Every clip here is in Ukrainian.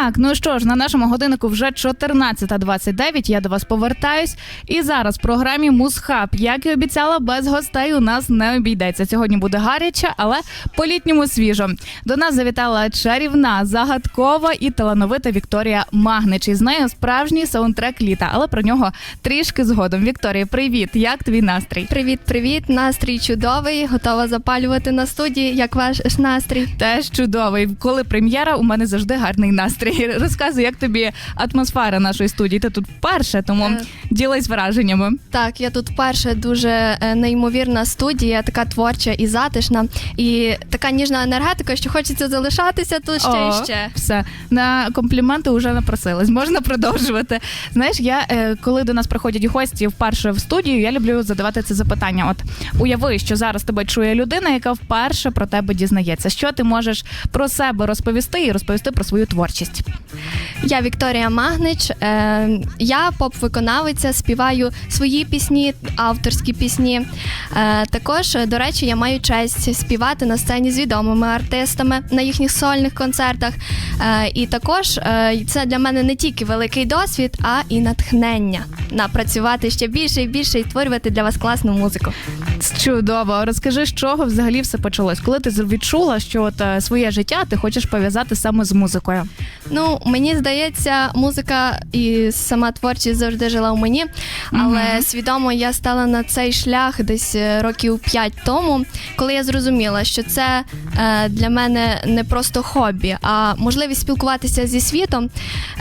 Так, ну що ж, на нашому годиннику вже 14.29, Я до вас повертаюсь. І зараз в програмі Мусхаб, як і обіцяла, без гостей у нас не обійдеться. Сьогодні буде гаряче, але по-літньому свіжо. До нас завітала чарівна, загадкова і талановита Вікторія Магнич. І з нею справжній саундтрек літа, але про нього трішки згодом. Вікторія, привіт! Як твій настрій? Привіт, привіт! Настрій чудовий. Готова запалювати на студії. Як ваш настрій? Теж чудовий. Коли прем'єра, у мене завжди гарний настрій. Розказуй, як тобі атмосфера нашої студії. Ти тут вперше, тому Е. ділись враженнями. Так, я тут вперше дуже е, неймовірна студія, така творча і затишна, і така ніжна енергетика, що хочеться залишатися тут ще О, і ще. Все на компліменти вже напросилась. Можна продовжувати. Знаєш, я е, коли до нас приходять гості вперше в студію, я люблю задавати це запитання. От уяви, що зараз тебе чує людина, яка вперше про тебе дізнається. Що ти можеш про себе розповісти і розповісти про свою творчість? Я Вікторія Магнич. Е, я поп-виконавиця, співаю свої пісні, авторські пісні. Е, також, е, до речі, я маю честь співати на сцені з відомими артистами на їхніх сольних концертах. І також це для мене не тільки великий досвід, а і натхнення напрацювати ще більше і більше і створювати для вас класну музику. Чудово. Розкажи, з чого взагалі все почалось? Коли ти відчула, що от е, своє життя ти хочеш пов'язати саме з музикою? Ну, мені здається, музика і сама творчість завжди жила в мені, але Мгм. свідомо я стала на цей шлях десь е, років п'ять тому, коли я зрозуміла, що це е, для мене не просто хобі, а можливість спілкуватися зі світом.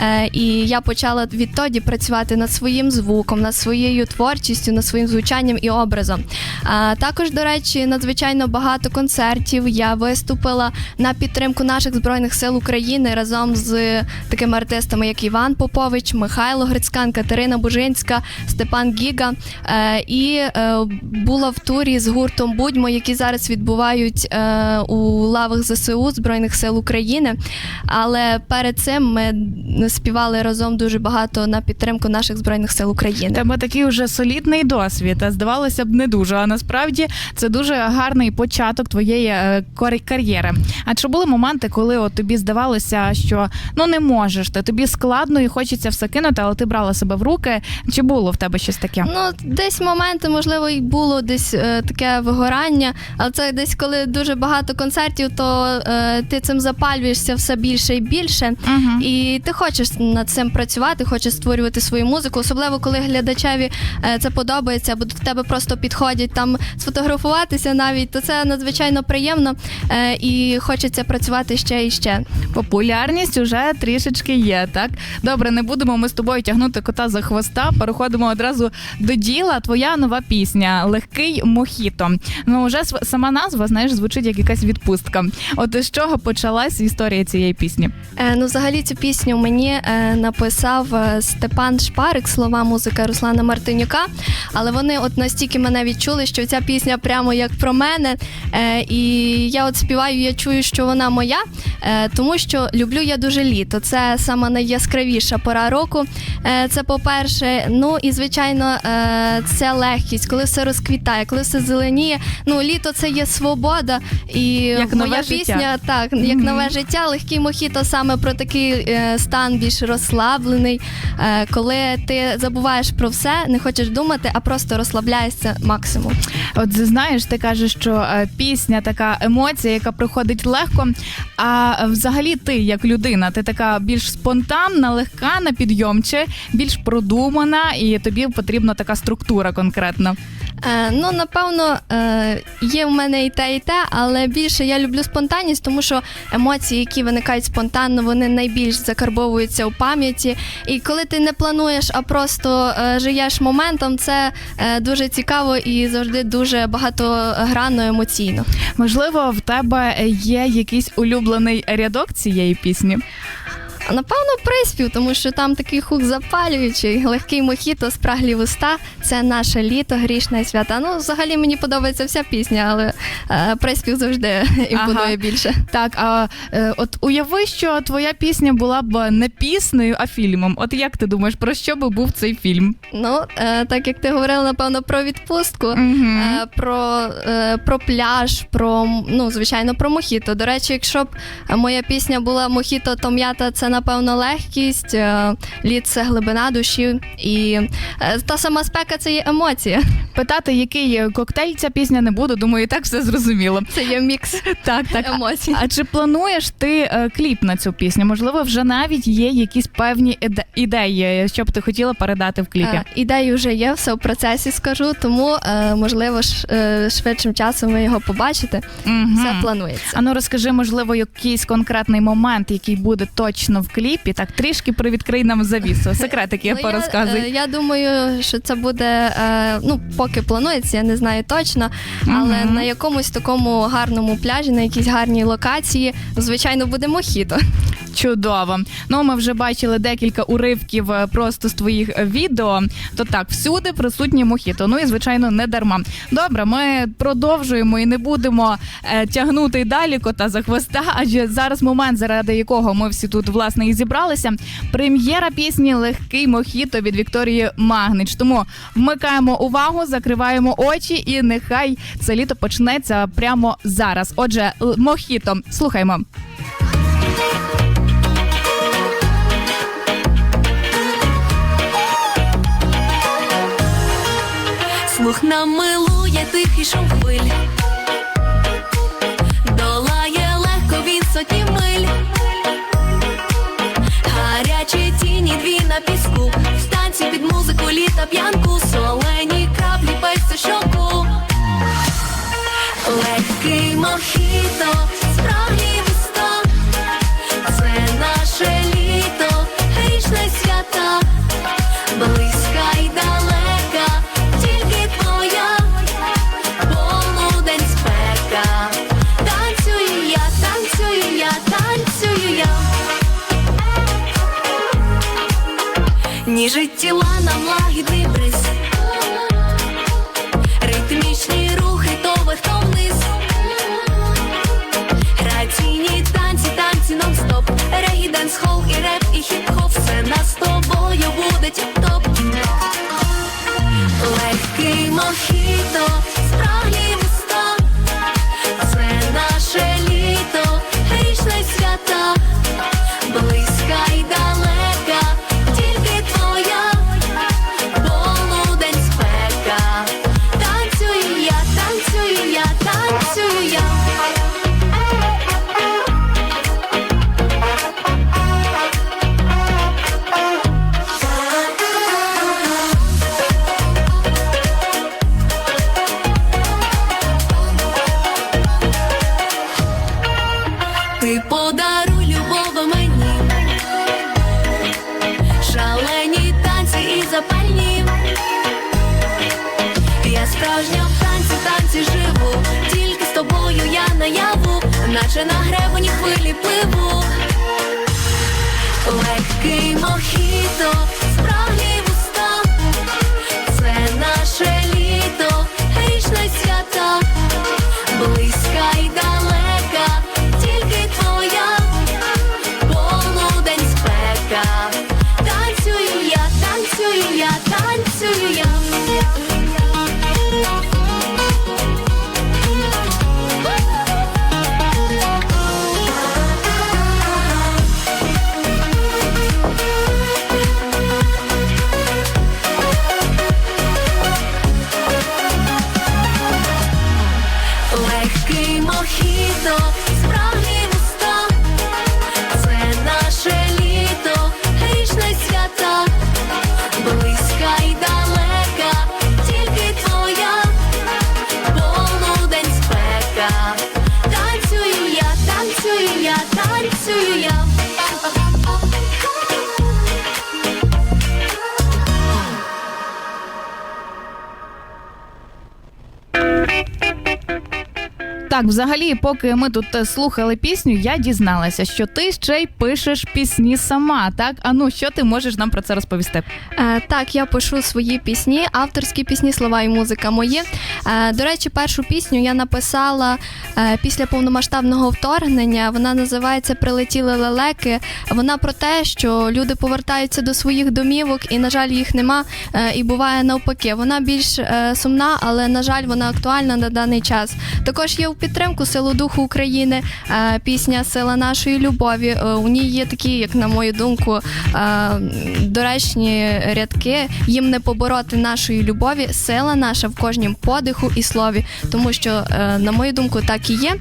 Е, і я почала відтоді працювати над своїм звуком, над своєю творчістю, над своїм звучанням і образом. А також, до речі, надзвичайно багато концертів я виступила на підтримку наших збройних сил України разом з такими артистами, як Іван Попович, Михайло Грицькан, Катерина Бужинська, Степан Гіга. Е, і е, була в турі з гуртом Будьмо, які зараз відбувають е, у лавах ЗСУ Збройних сил України. Але перед цим ми співали разом дуже багато на підтримку наших збройних сил України. тебе такий вже солідний досвід, а здавалося б, не дуже. Насправді це дуже гарний початок твоєї е, кар'єри. А чи були моменти, коли от тобі здавалося, що ну не можеш, ти тобі складно і хочеться все кинути, але ти брала себе в руки? Чи було в тебе щось таке? Ну, десь моменти, можливо, і було десь е, таке вигорання, але це десь коли дуже багато концертів, то е, ти цим запалюєшся все більше і більше. Угу. І ти хочеш над цим працювати, хочеш створювати свою музику, особливо коли глядачеві е, це подобається, або до тебе просто підходять там сфотографуватися навіть, то це надзвичайно приємно е, і хочеться працювати ще і ще. Популярність уже трішечки є, так? Добре, не будемо ми з тобою тягнути кота за хвоста. Переходимо одразу до діла. Твоя нова пісня Легкий мохіто. Ну, вже сама назва, знаєш, звучить як якась відпустка. От з чого почалась історія цієї пісні? Е, ну, взагалі, цю пісню мені е, написав е, Степан Шпарик, слова музика Руслана Мартинюка. Але вони от настільки мене відчули, що ця пісня прямо як про мене. Е, і я от співаю, я чую, що вона моя, е, тому що люблю я дуже літо. Це сама найяскравіша пора року. Е, це по-перше, ну і звичайно, е, це легкість, коли все розквітає, коли все зеленіє. Ну, літо це є свобода. І Як нове моя життя. пісня так, як Мгм. нове життя, легкий мохіто саме про такий е, стан більш розслаблений, е, коли ти забуваєш про все, не хочеш думати, а просто розслабляєшся максимум. От знаєш, ти кажеш, що е, пісня така емоція, яка приходить легко. А е, взагалі ти, як людина, ти така більш спонтанна, легка на підйом, чи більш продумана, і тобі потрібна така структура конкретна. Е, ну, напевно, е, є в мене і те, і те, але більше я люблю спонтанність, тому що емоції, які виникають спонтанно, вони найбільш закарбовуються у пам'яті. І коли ти не плануєш, а просто е, живеш моментом, це е, дуже цікаво і завжди дуже багатогранно емоційно. Можливо, в тебе є якийсь улюблений рядок цієї пісні. Напевно, приспів, тому що там такий хук запалюючий, легкий мохіто, спраглі вуста. Це наше літо, грішне і свята. Ну, взагалі мені подобається вся пісня, але е, приспів завжди імпонує Ага. більше. Так, а е, от уяви, що твоя пісня була б не піснею, а фільмом. От як ти думаєш, про що би був цей фільм? Ну, е, так як ти говорила, напевно, про відпустку. Мгм. е, Про, е, про пляж, про ну звичайно про мохіто. До речі, якщо б моя пісня була мохіто, то м'ята це напевно, легкість, е, лід це глибина душі, і е, та сама спека це є емоція. Питати, який коктейль ця пісня не буду, думаю, і так все зрозуміло. Це є мікс Так, так. емоцій. А чи плануєш ти е, кліп на цю пісню? Можливо, вже навіть є якісь певні іде- ідеї, що б ти хотіла передати в кліпі? Е, Ідеї вже є, все в процесі скажу, тому е, можливо ш, е, швидшим часом ви його побачите. Мгм. Все планується. А ну розкажи, можливо, якийсь конкретний момент, який буде точно в кліпі. Так трішки привідкрий нам завісу. Секретики я Ну, порозказуй. е, я думаю, що це буде е, ну, поки планується, я не знаю точно, але Мгм. на якомусь такому гарному пляжі, на якійсь гарній локації, звичайно, буде мохіто. Чудово. Ну ми вже бачили декілька уривків е, просто з твоїх е, відео. То так, всюди присутні мохіто. Ну і звичайно, не дарма. Добре, ми продовжуємо і не будемо е, тягнути далі кота за хвоста. Адже зараз момент, заради якого ми всі тут власне і зібралися. Прем'єра пісні Легкий мохіто від Вікторії Магнич. Тому вмикаємо увагу, закриваємо очі, і нехай це літо почнеться прямо зараз. Отже, мохіто, слухаймо. Слух нам милує тихий шум хвиль, долає легко він сотні миль, гарячі тіні дві на піску, станції під музику літа п'янку, солені краплі пестю щоку, легкий мохіто, Ніжить тіла нам лагідний бриз, ритмічні рухи, то вверх, то вниз. Граційні танці, танці нон-стоп. Регі, денс-хол і реп, і хіп-хоп. Все нас з тобою буде тіп-топ. Легкий мохіто, Ти подаруй любов мені, шалені танці і запальні. Я справжня в танці, танці живу, тільки з тобою я наяву, наче на гребені хвилі пливу. Легкий мохіто, Легкий мохіто, справді Так, взагалі, поки ми тут е, слухали пісню, я дізналася, що ти ще й пишеш пісні сама. Так, а ну що ти можеш нам про це розповісти? Е, так, я пишу свої пісні, авторські пісні, слова і музика мої. Е, до речі, першу пісню я написала е, після повномасштабного вторгнення. Вона називається Прилетіли лелеки. Вона про те, що люди повертаються до своїх домівок, і, на жаль, їх нема. Е, і буває навпаки. Вона більш е, сумна, але на жаль, вона актуальна на даний час. Також є в підтримку, силу духу України, е, пісня Сила нашої любові. Е, У ній є такі, як на мою думку, е, доречні рядки. Їм не побороти нашої любові, сила наша в кожнім подиху і слові. Тому що, на мою думку, так і є.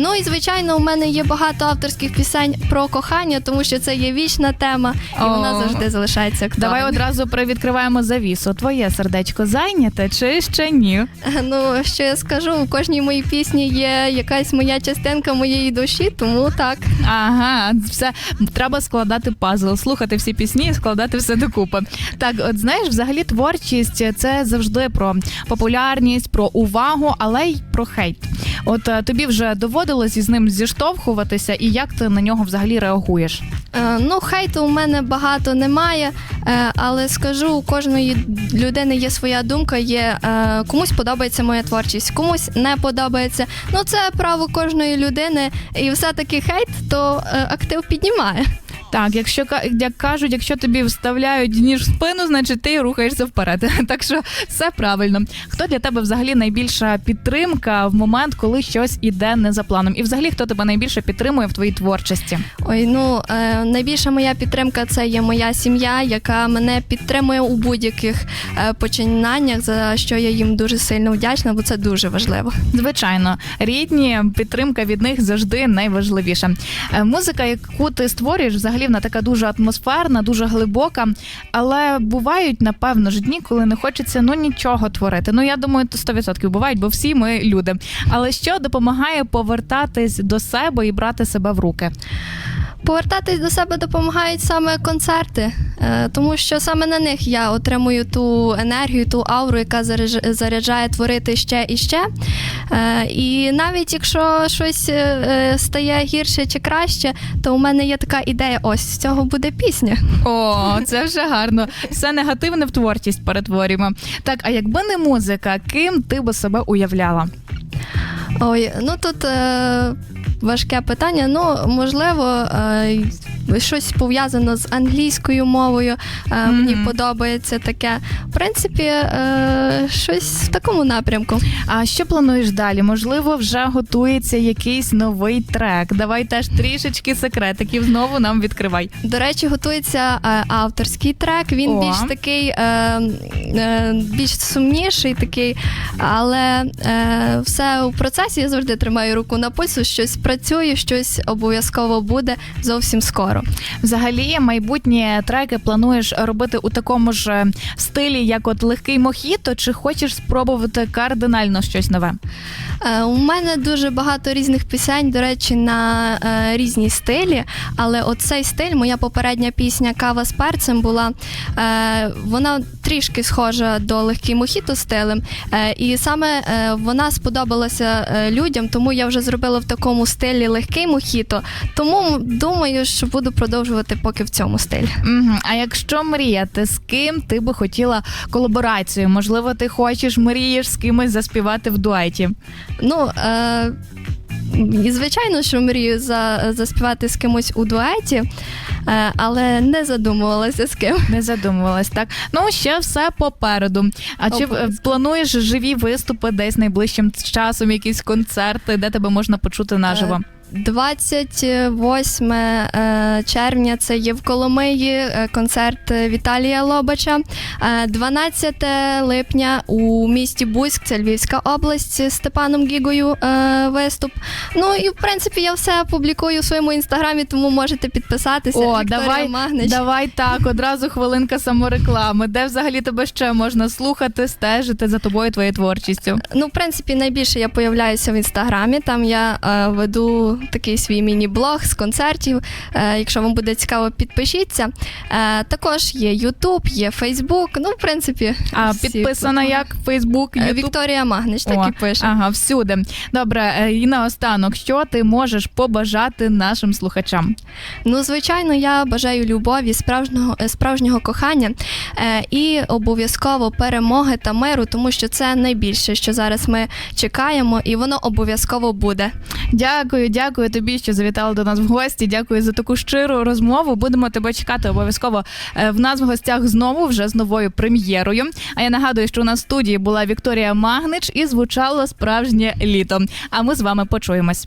Ну і звичайно, у мене є багато авторських пісень про кохання, тому що це є вічна тема, і вона завжди залишається актуальною. Давай одразу привідкриваємо завісу. Твоє сердечко зайняте чи ще ні? Ну, що я скажу, у кожній моїй пісні є якась моя частинка моєї душі, тому так. Ага, все треба складати пазл, слухати всі пісні і складати все докупи. Так, от знаєш, взагалі творчість це завжди про популярність, про увагу, але й про хейт. От е, тобі вже доводилось із ним зіштовхуватися, і як ти на нього взагалі реагуєш? Е, ну, хейту у мене багато немає, е, але скажу, у кожної людини є своя думка. Є е, комусь подобається моя творчість, комусь не подобається. Ну, це право кожної людини, і все-таки хейт, то е, актив піднімає. Так, якщо як кажуть, якщо тобі вставляють ніж в спину, значить ти рухаєшся вперед. Так що все правильно. Хто для тебе взагалі найбільша підтримка в момент, коли щось іде не за планом? І взагалі хто тебе найбільше підтримує в твоїй творчості? Ой, ну е, найбільша моя підтримка це є моя сім'я, яка мене підтримує у будь-яких е, починаннях, за що я їм дуже сильно вдячна, бо це дуже важливо. Звичайно, рідні підтримка від них завжди найважливіша. Е, Музика, яку ти створюєш, взагалі вона така дуже атмосферна, дуже глибока. Але бувають, напевно, ж дні, коли не хочеться ну нічого творити. Ну я думаю, то 100% бувають, бо всі ми люди. Але що допомагає повертатись до себе і брати себе в руки? Повертатись до себе допомагають саме концерти, е, тому що саме на них я отримую ту енергію, ту ауру, яка заряджає творити ще і ще. Е, І навіть якщо щось е, стає гірше чи краще, то у мене є така ідея: ось з цього буде пісня. О, це вже гарно. Все негативне в творчість перетворюємо. Так, а якби не музика, ким ти би себе уявляла? Ой, ну тут е, важке питання. Ну, можливо, е, щось пов'язано з англійською мовою. Е, Мені подобається таке. В принципі, е, щось в такому напрямку. А що плануєш далі? Можливо, вже готується якийсь новий трек. Давай теж трішечки секретиків знову нам відкривай. До речі, готується е, авторський трек. Він О. більш такий, е, е, більш сумніший, такий, але е, все у процесі я завжди тримаю руку на пульсу. Щось працює, щось обов'язково буде зовсім скоро. Взагалі, майбутні треки плануєш робити у такому ж е, стилі, як от легкий мохіто, чи хочеш спробувати кардинально щось нове? Е, У мене дуже багато різних пісень, до речі, на е, різні стилі. Але оцей стиль, моя попередня пісня Кава з перцем була. Е, вона трішки схожа до легкий мохіто стилем. І саме вона сподобалася людям, тому я вже зробила в такому стилі легкий мохіто. Тому думаю, що буду продовжувати поки в цьому стилі. Угу. А якщо мріяти, з ким ти би хотіла колаборацію? Можливо, ти хочеш мрієш з кимось заспівати в дуеті? Ну, е, і звичайно, що мрію за, заспівати з кимось у дуеті, е, але не задумувалася з ким. Не задумувалась, так? Ну, ще все попереду. А чи е, плануєш живі виступи десь найближчим часом, якісь концерти, де тебе можна почути наживо? 28 е, червня це є в Коломиї е, концерт Віталія Лобача. Е, 12 липня у місті Буськ, це Львівська область, з Степаном Гігою е, виступ. Ну і в принципі я все публікую в своєму інстаграмі, тому можете підписатися. О, Вікторія давай, Магнич. давай так, одразу хвилинка самореклами. Де взагалі тебе ще можна слухати, стежити за тобою, твоєю творчістю? Ну, в принципі, найбільше я появляюся в інстаграмі. Там я е, веду такий свій міні-блог з концертів. Е, якщо вам буде цікаво, підпишіться. Е, також є Ютуб, є Фейсбук. Ну, в принципі, А всі підписана платформи. як Фейсбук, Е, Ютуб? Вікторія Магнич, так О, і пише. Ага, всюди. Добре, е, і наостанок, що ти можеш побажати нашим слухачам? Ну, звичайно, я бажаю любові, справжнього, е, справжнього кохання е, і обов'язково перемоги та миру, тому що це найбільше, що зараз ми чекаємо, і воно обов'язково буде. Дякую, дякую. тобі, що завітала до нас в гості. Дякую за таку щиру розмову. Будемо тебе чекати обов'язково е, в нас в гостях знову, вже з новою прем'єрою. А я нагадую, що у нас в студії була Вікторія Магнич і звучало справжнє літо. А ми з вами почуємось.